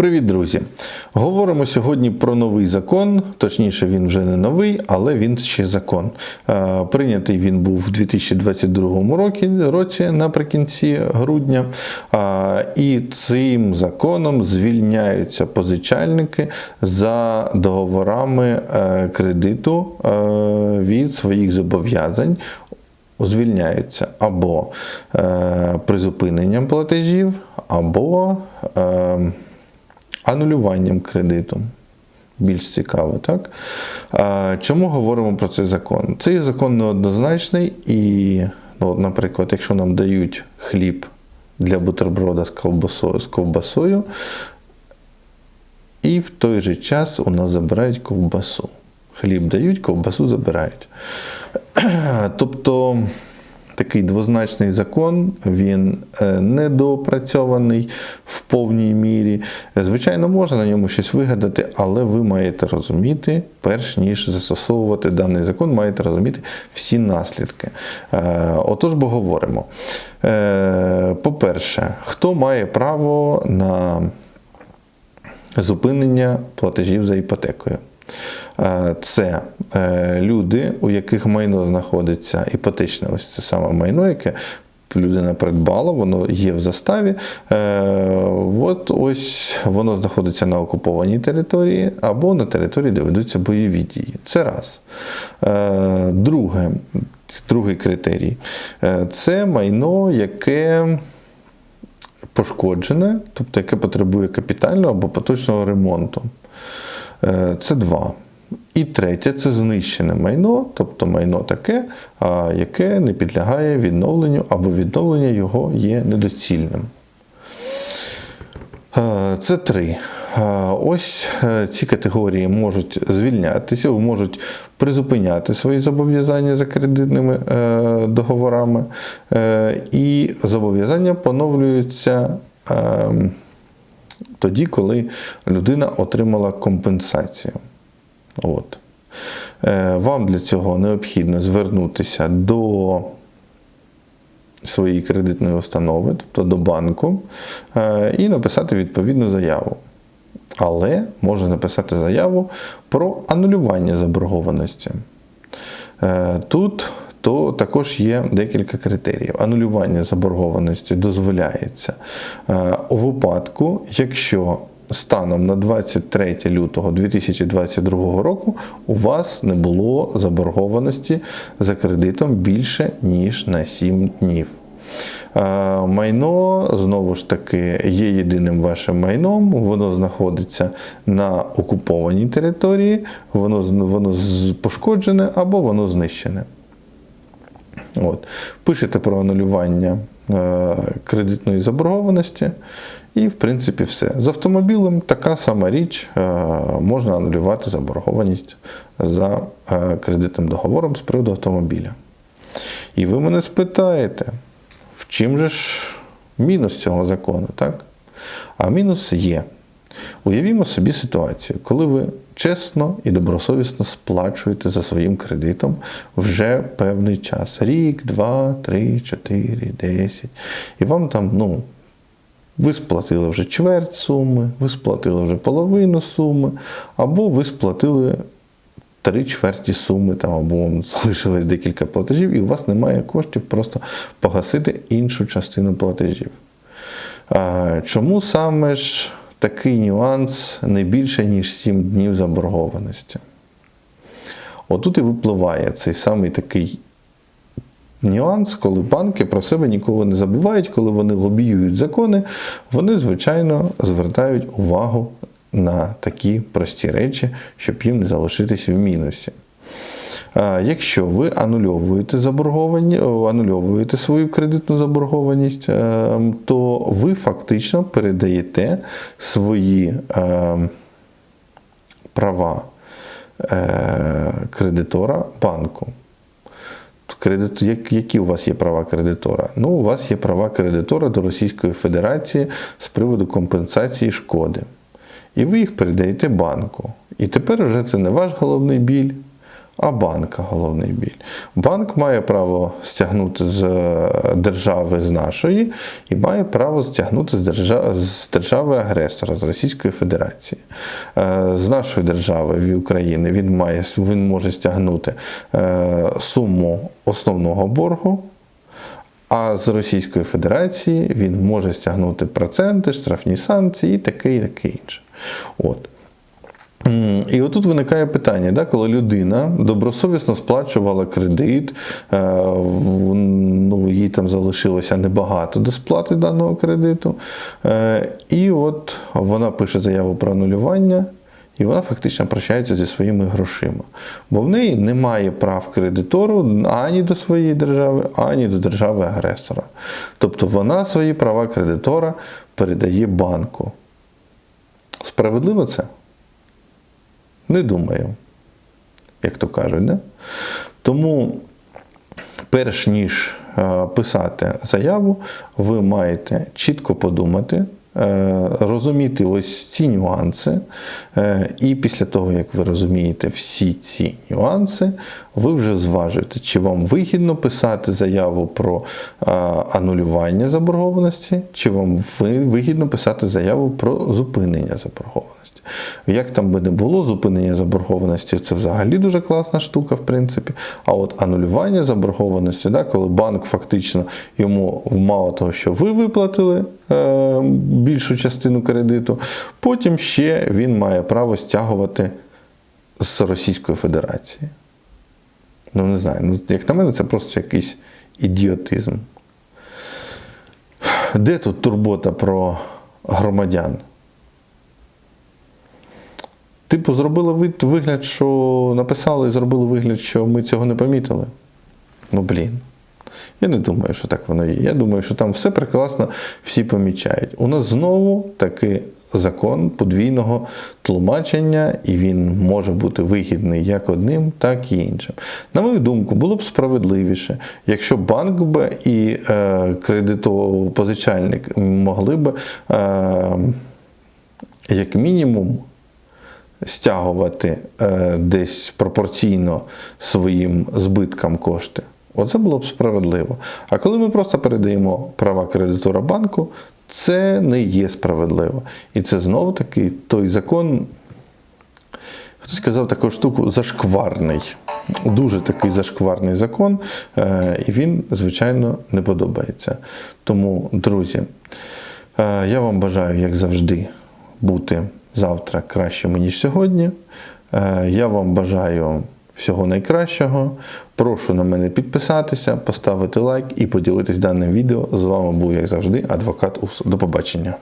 Привіт, друзі! Говоримо сьогодні про новий закон. Точніше, він вже не новий, але він ще закон. Е, Прийнятий він був у 2022 році, наприкінці грудня. Е, І цим законом звільняються позичальники за договорами е, кредиту від своїх зобов'язань звільняються або е, призупиненням платежів, або е, анулюванням кредиту. Більш цікаво, так? Чому говоримо про цей закон? Цей закон неоднозначний, і, ну, от, наприклад, якщо нам дають хліб для бутерброда з ковбасою, з ковбасою, і в той же час у нас забирають ковбасу. Хліб дають, ковбасу забирають. Тобто такий двозначний закон, він е, недоопрацьований в повній мірі. Звичайно, можна на ньому щось вигадати, але ви маєте розуміти, перш ніж застосовувати даний закон, маєте розуміти всі наслідки. Е, Отож, бо говоримо. Е, По-перше, хто має право на зупинення платежів за іпотекою? Е, Це е, люди, у яких майно знаходиться іпотечне, ось це саме майно, яке людина придбала, воно є в заставі. Е, От ось воно знаходиться на окупованій території або на території, де ведуться бойові дії. Це раз. Друге, другий критерій це майно, яке пошкоджене, тобто яке потребує капітального або поточного ремонту. Це два. І третє це знищене майно, тобто майно таке, яке не підлягає відновленню або відновлення його є недоцільним. Це три. Ось е, ці категорії можуть звільнятися, можуть призупиняти свої зобов'язання за кредитними е, договорами, е, і зобов'язання поновлюються е, тоді, коли людина отримала компенсацію. От. Е, Вам для цього необхідно звернутися до своєї кредитної установи, тобто до банку, е, і написати відповідну заяву. Але можна написати заяву про анулювання заборгованості. Е, Тут то також є декілька критеріїв. Анулювання заборгованості дозволяється у випадку, якщо станом на 23 лютого 2022 року у вас не було заборгованості за кредитом більше ніж на 7 днів. Е, Майно знову ж таки є єдиним вашим майном, воно знаходиться на окупованій території, воно, воно пошкоджене або воно знищене. От. Пишете про анулювання кредитної заборгованості, і, в принципі, все. З автомобілем така сама річ, е, можна анулювати заборгованість за е, кредитним договором з приводу автомобіля. І ви мене спитаєте, в чим же ж мінус цього закону, так? А мінус є. Уявімо собі ситуацію, коли ви чесно і добросовісно сплачуєте за своїм кредитом вже певний час. Рік, два, три, чотири, десять. І вам там, ну, ви сплатили вже чверть суми, ви сплатили вже половину суми, або ви сплатили три чверті суми, там, або залишилось декілька платежів, і у вас немає коштів просто погасити іншу частину платежів. Чому саме ж такий нюанс не більше, ніж 7 днів заборгованості? Отут і випливає цей самий такий нюанс, коли банки про себе ніколи не забувають, коли вони лобіюють закони, вони, звичайно, звертають увагу на такі прості речі, щоб їм не залишитися в мінусі. А Якщо ви анульовуєте заборговані, о, анульовуєте свою кредитну заборгованість, е, то ви фактично передаєте свої е, права е, кредитора банку. Кредит, як- які у вас є права кредитора? Ну, у вас є права кредитора до Російської Федерації з приводу компенсації шкоди. І ви їх передаєте банку. І тепер вже це не ваш головний біль, а банка головний біль. Банк має право стягнути з е, держави з нашої і має право стягнути з держави, з держави агресора, з Російської Федерації. Е, З нашої держави України він має він може стягнути е, суму основного боргу. А з Російської Федерації він може стягнути проценти, штрафні санкції і таке, і таке інше. От. І отут виникає питання, да, коли людина добросовісно сплачувала кредит, е, ну, їй там залишилося небагато до сплати даного кредиту. е, І от вона пише заяву про анулювання, і вона фактично прощається зі своїми грошима. Бо в неї немає прав кредитору ані до своєї держави, ані до держави агресора. Тобто вона свої права кредитора передає банку. Справедливо це? Не думаю, як то кажуть. Не? Тому, перш ніж е, писати заяву, ви маєте чітко подумати, е, розуміти ось ці нюанси. е, І після того, як ви розумієте всі ці нюанси, ви вже зважуєте, чи вам вигідно писати заяву про анулювання заборгованості, чи вам вигідно писати заяву про зупинення заборгованості. Як там би не було, зупинення заборгованості це взагалі дуже класна штука, в принципі. А от анулювання заборгованості, да, коли банк фактично йому мало того, що ви виплатили е, більшу частину кредиту, потім ще він має право стягувати з Російської Федерації. Ну, не знаю, ну, як на мене, це просто якийсь ідіотизм. Де тут турбота про громадян? Типу, зробили вигляд, що написали і зробили вигляд, що ми цього не помітили. Ну, блін. Я не думаю, що так воно є. Я думаю, що там все прекрасно всі помічають. У нас знову такий закон подвійного тлумачення, і він може бути вигідний як одним, так і іншим. На мою думку, було б справедливіше, якщо банк би і е, кредитопозичальник могли б, е, як мінімум, стягувати е, десь пропорційно своїм збиткам кошти. Оце було б справедливо. А коли ми просто передаємо права кредитора банку, це не є справедливо. І це знову таки той закон, хтось казав таку штуку, зашкварний. Дуже такий зашкварний закон, е, і він, звичайно, не подобається. Тому, друзі, е, я вам бажаю, як завжди, бути завтра кращими, ніж сьогодні. Е, Я вам бажаю всього найкращого. Прошу на мене підписатися, поставити лайк і поділитись даним відео. З вами був, як завжди, адвокат УС. До побачення.